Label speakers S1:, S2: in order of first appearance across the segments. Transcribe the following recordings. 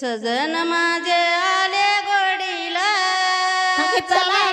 S1: सजन माझे आले गोडीला
S2: चला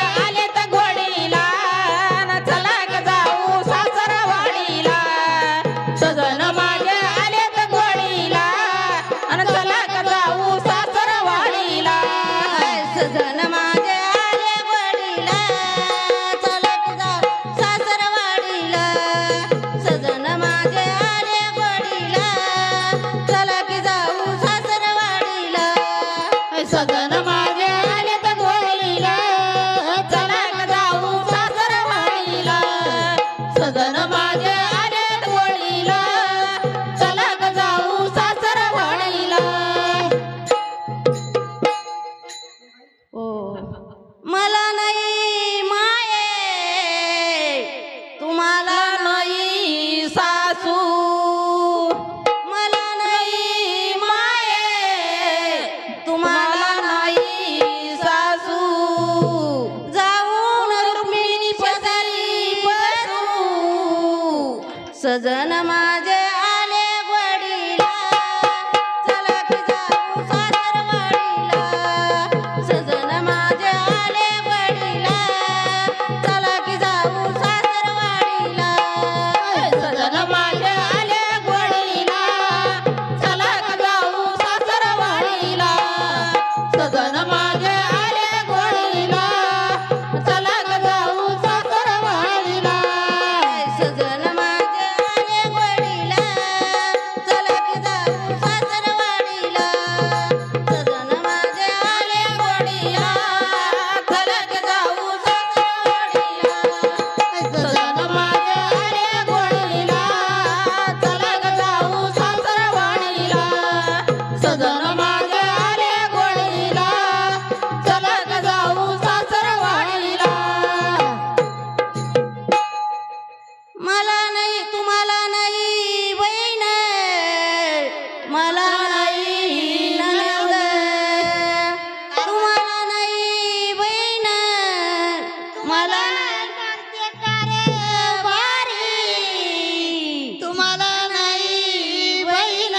S2: सजन माझे आले वडीला. चला
S1: की जाऊ वडीला सजन माझे आले वडीला. चला की जाऊ वडीला सजन माझे आले वडीला. चला की जाऊ वडीला
S3: सजन माझे
S1: मला नाही सांगते का रे बारी? तुम्हाला नाही बहीण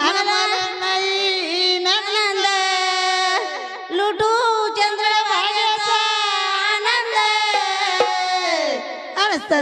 S2: आम्हाला नाही
S1: नंद लुटू
S3: चंद्र भाग्याचा आनंद असत